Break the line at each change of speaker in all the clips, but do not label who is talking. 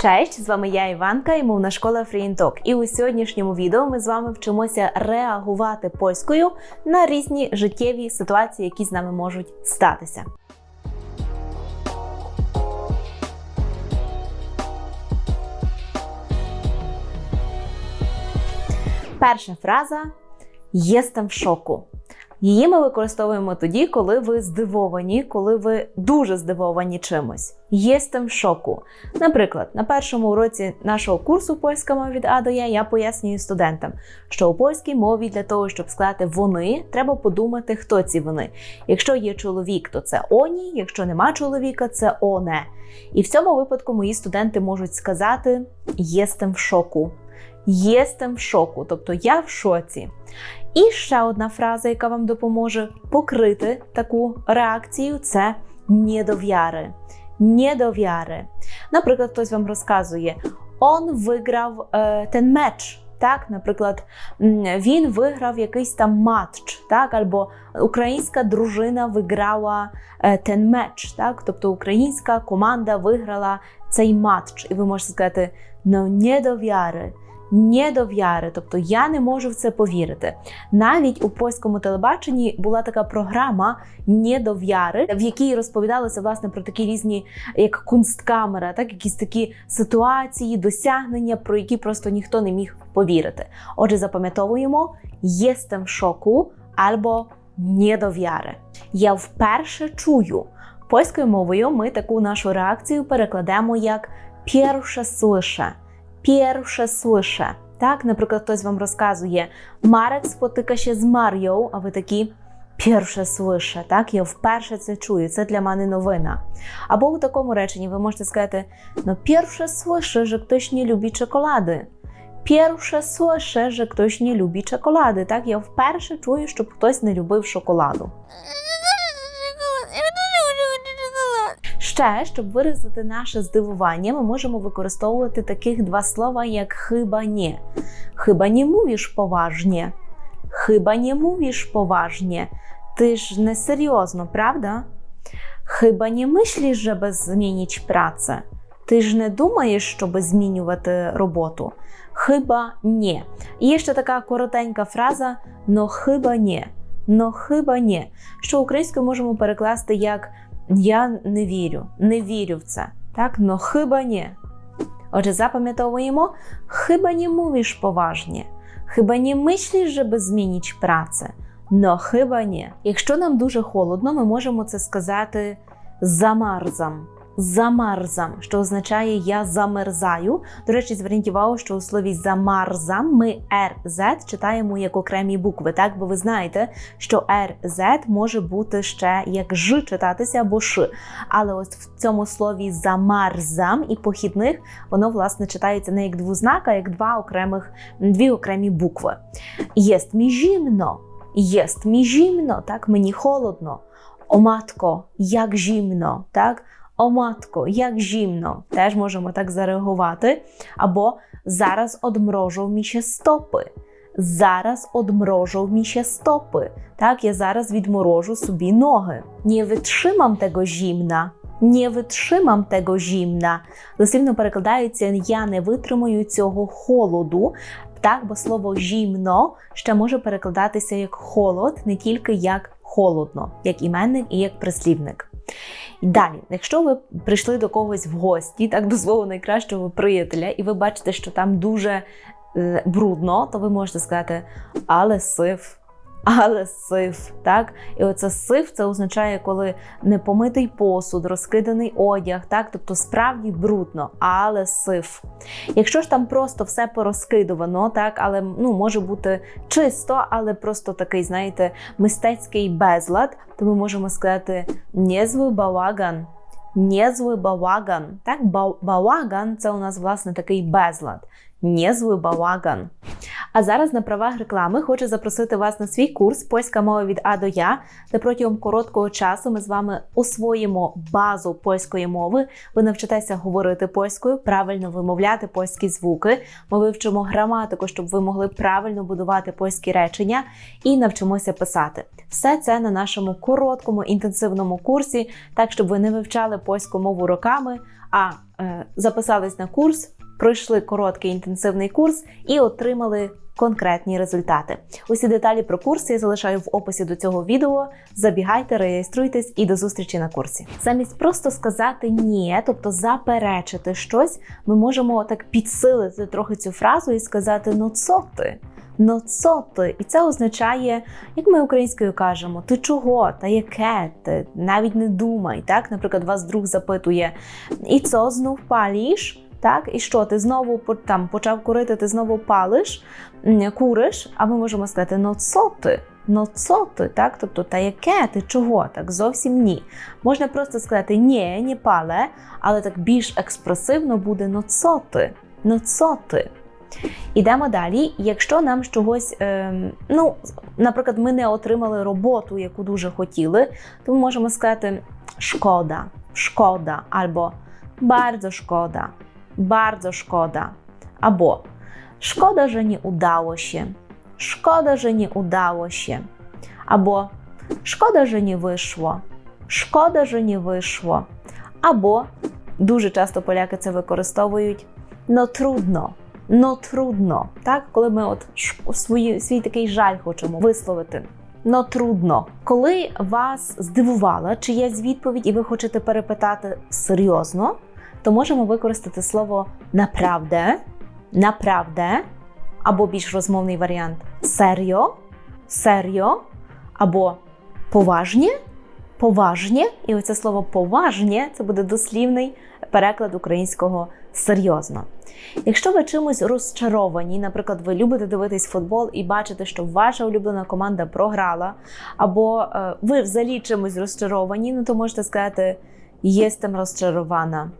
Честь, з вами я Іванка і мовна школа FreeInTalk. І у сьогоднішньому відео ми з вами вчимося реагувати польською на різні життєві ситуації, які з нами можуть статися. Перша фраза «Єстем в шоку. Її ми використовуємо тоді, коли ви здивовані, коли ви дуже здивовані чимось. Єстем шоку. Наприклад, на першому уроці нашого курсу польська мова від А до Я я пояснюю студентам, що у польській мові для того, щоб сказати вони, треба подумати, хто ці вони. Якщо є чоловік, то це оні, якщо нема чоловіка, це оне. І в цьому випадку мої студенти можуть сказати єстем в шоку. Єстем в шоку, тобто я в шоці. І ще одна фраза, яка вам допоможе покрити таку реакцію, це недовіри. Недовіри. Наприклад, хтось вам розказує, он виграв е, ten меч. Так, наприклад, він виграв якийсь там матч, так, або українська дружина виграла е, ten меч, так, тобто українська команда виграла цей матч. І ви можете сказати, ну недовіри. Недовіри, тобто я не можу в це повірити. Навіть у польському телебаченні була така програма «Недовіри», в якій розповідалося власне про такі різні, як кунсткамера, так якісь такі ситуації, досягнення, про які просто ніхто не міг повірити. Отже, запам'ятовуємо «єстем в шоку або «недовіри». Я вперше чую. Польською мовою ми таку нашу реакцію перекладемо як «перше слише». Pierwsze słyszę. Так, наприклад, хтось вам розказує, Марек спотика з Мар'єю, а ви такі перше слише, так, я вперше це чую, це для мене новина. Або у такому реченні ви можете сказати, ну, перше слише, що хтось не любить чоколади. Перше слише, що хтось не любить чоколади. Так, я вперше чую, щоб хтось не любив шоколаду. Ще, щоб виразити наше здивування, ми можемо використовувати таких два слова, як chyba nie. Chyba nie mówisz poważnie. Chyba nie mówisz poważnie. Ty ж не серйозно, правда? Chyba nie myślisz, żeby zmienić pracę. Ти ж не думаєш, щоб змінювати роботу. Chyba nie. І є ще така коротенька фраза «но chyba nie». «Но chyba nie», що українською можемо перекласти як я не вірю, не вірю в це. Так, но хиба ні. Отже, запам'ятовуємо, хіба не мовиш поважні, хіба не мислиш, же без змініч праці, но хиба ні. Якщо нам дуже холодно, ми можемо це сказати замарзам. Замарзам, що означає я замерзаю. До речі, зверніть увагу, що у слові замарзам ми RZ читаємо як окремі букви. Так, бо ви знаєте, що RZ може бути ще як Ж читатися або Ш. Але ось в цьому слові замарзам і похідних воно власне читається не як двузнака, а як два окремих дві окремі букви. Єст мі зімно, єст мі зімно, так мені холодно. О матко, як зімно, так. О, матко, як зімно, теж можемо так зареагувати. Або зараз одмрожав мі ще стопи. Зараз одмрожав мі ще стопи. Так, я зараз відморожу собі ноги. Не витримам tego зімна. Не витримам tego зімна. Дослівно перекладається я не витримаю цього холоду. Так, бо слово зімно ще може перекладатися як холод, не тільки як холодно, як іменник і як прислівник. І далі, якщо ви прийшли до когось в гості, так до свого найкращого приятеля, і ви бачите, що там дуже е, брудно, то ви можете сказати, але сив. Але сив, так? І оце сив це означає, коли непомитий посуд, розкиданий одяг, так? Тобто справді брудно, але сив. Якщо ж там просто все порозкидувано, так, але ну, може бути чисто, але просто такий, знаєте, мистецький безлад, то ми можемо сказати «нєзвий балаган. Нєзвий балаган. Так, ба- балаган це у нас власне такий безлад. Niezły балаган. А зараз на правах реклами хочу запросити вас на свій курс Польська мова від А до Я, де протягом короткого часу ми з вами освоїмо базу польської мови. Ви навчитеся говорити польською, правильно вимовляти польські звуки. Ми вивчимо граматику, щоб ви могли правильно будувати польські речення, і навчимося писати. Все це на нашому короткому інтенсивному курсі, так щоб ви не вивчали польську мову роками, а е, записались на курс пройшли короткий інтенсивний курс і отримали конкретні результати. Усі деталі про курс я залишаю в описі до цього відео. Забігайте, реєструйтесь і до зустрічі на курсі. Замість просто сказати ні, тобто заперечити щось, ми можемо так підсилити трохи цю фразу і сказати ну цо ти? Ну цо ти? І це означає, як ми українською кажемо, ти чого? Та яке ти? Навіть не думай. Так, наприклад, вас друг запитує, і цо знов паліш? Так, і що ти знову там почав курити, ти знову палиш, куриш, а ми можемо сказати, ну цо ти? Ну цо ти? Так, тобто, та яке ти чого? Так, зовсім ні. Можна просто сказати ні, не пале, але так більш експресивно буде ну цо ти? Ну цо ти? Ідемо далі. Якщо нам чогось, е, ну, наприклад, ми не отримали роботу, яку дуже хотіли, то ми можемо сказати шкода, шкода або bardzo szkoda bardzo szkoda. Albo szkoda, że nie udało się. Szkoda, że nie udało się. Albo szkoda, że nie wyszło. Szkoda, że nie wyszło. Або дуже часто поляки це використовують но трудно. Но трудно. Так, коли ми от свої, свій такий жаль хочемо висловити. Но трудно. Коли вас здивувала чиясь відповідь, і ви хочете перепитати серйозно, то можемо використати слово направде, направде, або більш розмовний варіант серйо, серйо, або поважні, поважні. І оце слово поважні це буде дослівний переклад українського серйозно. Якщо ви чимось розчаровані, наприклад, ви любите дивитись футбол і бачите, що ваша улюблена команда програла, або е, ви взагалі чимось розчаровані, ну то можете сказати єстем розчарована.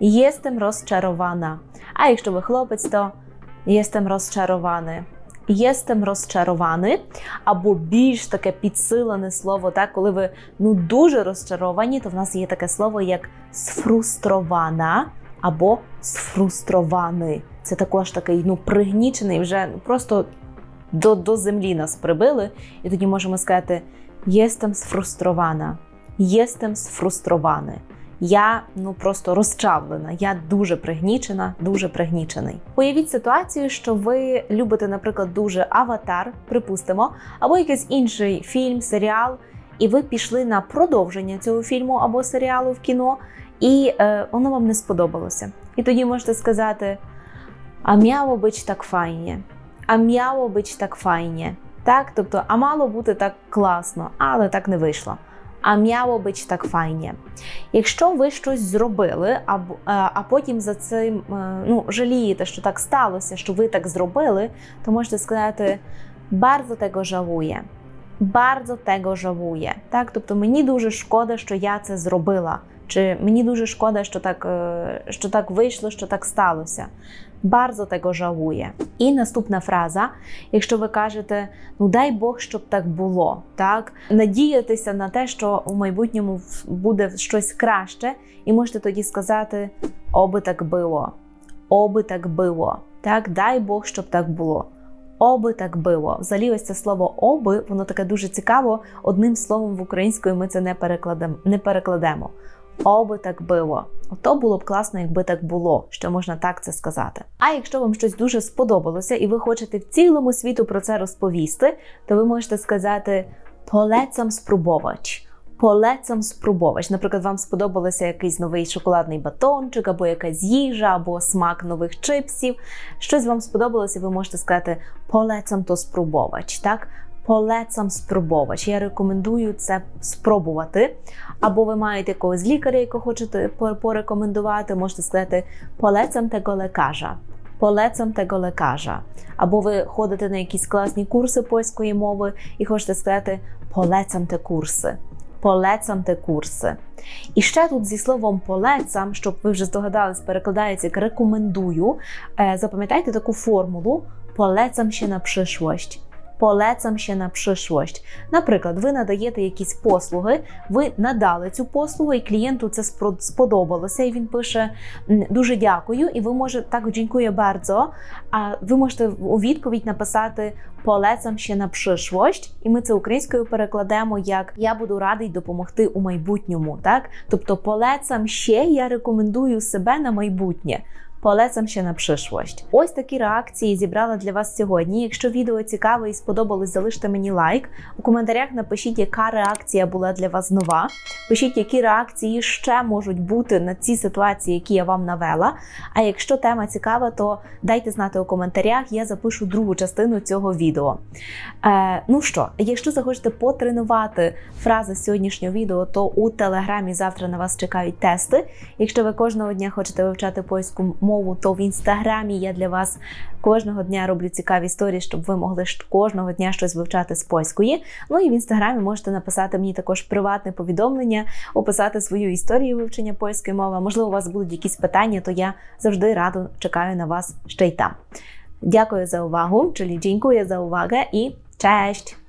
Jestem rozczarowana. A якщо ви хлопець, то jestem розчарований. Jestem розчарований, або більш таке підсилене слово, так, коли ви ну дуже розчаровані, то в нас є таке слово як сфрустрована або сфрустрований. Це також такий ну, пригнічений, вже просто до до землі нас прибили. І тоді можемо сказати: Єстем сфрустрована, єстем сфрустрований. Я ну просто розчавлена. Я дуже пригнічена, дуже пригнічений. Уявіть ситуацію, що ви любите, наприклад, дуже аватар, припустимо, або якийсь інший фільм, серіал, і ви пішли на продовження цього фільму або серіалу в кіно, і е, воно вам не сподобалося. І тоді можете сказати: а м'яло бить так файні, а м'яло бить так файні. Так, тобто, а мало бути так класно, але так не вийшло а м'яло бить так файні. Якщо ви щось зробили, а, е, а потім за цим е, ну, жалієте, що так сталося, що ви так зробили, то можете сказати bardzo tego żałuję. Bardzo tego żałuję. Так? Тобто мені дуже шкода, що я це зробила. Чи мені дуже шкода, що так е, що так вийшло, що так сталося. Bardzo tego żałuję. І наступна фраза, якщо ви кажете, ну дай Бог, щоб так було, так надіятися на те, що у майбутньому буде щось краще, і можете тоді сказати, оби так було, оби так було. Так, дай Бог, щоб так було. Оби так було. Взагалі, ось це слово оби, воно таке дуже цікаво. Одним словом в українською ми це не перекладемо. Не перекладемо. Оби так було. Ото було б класно, якби так було, що можна так це сказати. А якщо вам щось дуже сподобалося, і ви хочете в цілому світу про це розповісти, то ви можете сказати полецам спробувач. Полецам спробувач. Наприклад, вам сподобався якийсь новий шоколадний батончик, або якась їжа, або смак нових чипсів. Щось вам сподобалося, ви можете сказати полецам то спробувач. Так? Полецам спробувач. Я рекомендую це спробувати. Або ви маєте якогось лікаря, якого хочете порекомендувати, можете сказати полецам tego лекаря. Полецам tego лекаря. Або ви ходите на якісь класні курси польської мови і хочете сказати полецам те курси. Polecam te курси. І ще тут зі словом полецам, щоб ви вже здогадались, перекладається як рекомендую. Е, Запам'ятайте таку формулу полецам ще на przyszłość. Полецам ще на przyszłość. Наприклад, ви надаєте якісь послуги, ви надали цю послугу, і клієнту це сподобалося, і він пише дуже дякую, і ви можете так дякую bardzo, а ви можете у відповідь написати полецам ще на przyszłość, і ми це українською перекладемо як я буду радий допомогти у майбутньому. Так, тобто полецам ще я рекомендую себе на майбутнє. Полецам ще на przyszłość. Ось такі реакції зібрала для вас сьогодні. Якщо відео цікаве і сподобалось, залиште мені лайк. У коментарях напишіть, яка реакція була для вас нова. Пишіть, які реакції ще можуть бути на ці ситуації, які я вам навела. А якщо тема цікава, то дайте знати у коментарях. Я запишу другу частину цього відео. Е, ну що, якщо захочете потренувати фрази сьогоднішнього відео, то у телеграмі завтра на вас чекають тести. Якщо ви кожного дня хочете вивчати польську мову, то в інстаграмі я для вас кожного дня роблю цікаві історії, щоб ви могли кожного дня щось вивчати з польської. Ну і в інстаграмі можете написати мені також приватне повідомлення, описати свою історію вивчення польської мови. Можливо, у вас будуть якісь питання, то я завжди радо чекаю на вас ще й там. Дякую за увагу, czyli dziękuję za uwagę i cześć!